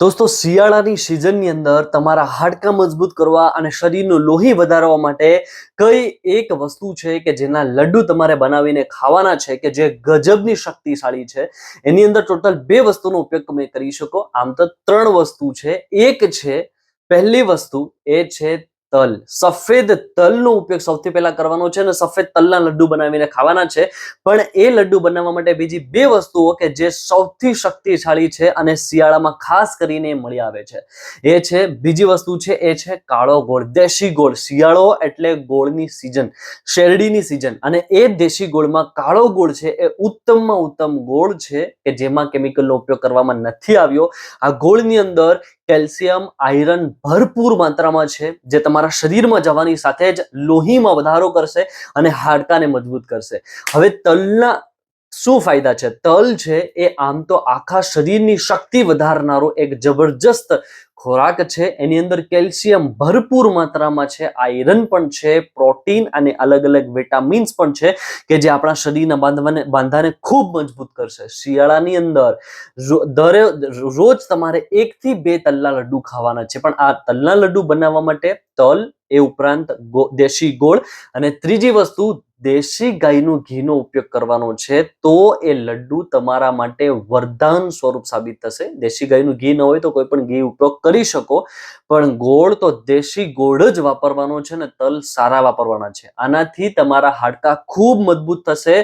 દોસ્તો, શિયાળાની સિઝનની અંદર તમારા હાડકાં મજબૂત કરવા અને શરીરનું લોહી વધારવા માટે કઈ એક વસ્તુ છે કે જેના લડ્ડુ તમારે બનાવીને ખાવાના છે કે જે ગજબની શક્તિશાળી છે? એની અંદર ટોટલ બે વસ્તુનો ઉપયોગ તમે કરી શકો. આમ તો ત્રણ વસ્તુ છે. એક છે, પહેલી વસ્તુ એ છે તલ. સફેદ તલનો ઉપયોગ સૌથી પહેલા કરવાનો છે અને સફેદ તલના લડ્ડુ બનાવીને ખાવાના છે. પણ એ લડ્ડુ બનાવવા માટે બીજી બે વસ્તુઓ કે જે સૌથી શક્તિશાળી છે અને શિયાળામાં ખાસ કરીને મળી આવે છે. એ છે, બીજી વસ્તુ છે, એ છે કાળો ગોળ. દેશી ગોળ. શિયાળો એટલે ગોળની સિઝન શેરડીની સિઝન અને એ દેશી ગોળમાં કાળો ગોળ છે, એ ઉત્તમમાં ઉત્તમ ગોળ છે કે જેમાં કેમિકલનો ઉપયોગ કરવામાં નથી આવ્યો. આ ગોળની અંદર કેલ્શિયમ, આયરન ભરપૂર માત્રામાં છે, જે તમારા શરીરમાં જવાની સાથે જ લોહીમાં વધારો કરશે અને હાડકાને મજબૂત કરશે. હવે તલના શું ફાયદા છે? તલ છે એ આમ તો આખા શરીરની શક્તિ વધારનારો એક જબરજસ્ત ખોરાક છે. એની અંદર કેલ્શિયમ ભરપૂર માત્રામાં છે. આયરન પણ છે. પ્રોટીન અને અલગ અલગ વિટામિન્સ પણ છે કે જે આપણા શરીરના બાંધવાને, બાંધાને ખૂબ મજબૂત કરશે. શિયાળાની અંદર દરે, રોજ તમારે એકથી બે તલના લડ્ડુ ખાવાના છે. પણ આ તલના લડ્ડુ બનાવવા માટે તલ, એ ઉપરાંત દેશી ગોળ અને ત્રીજી વસ્તુ દેશી ગાયનું ઘીનો ઉપયોગ કરવાનો છે, તો એ લડ્ડુ તમારા માટે વરદાન સ્વરૂપ સાબિત થશે. દેશી ગાયનું ઘી ન હોય તો કોઈ પણ ઘી ઉપયોગ કરી શકો, પણ ગોળ તો દેશી ગોળ જ વાપરવાનો છે ને તલ સારા વાપરવાના છે. આનાથી તમારા હાડકાં ખૂબ મજબૂત થશે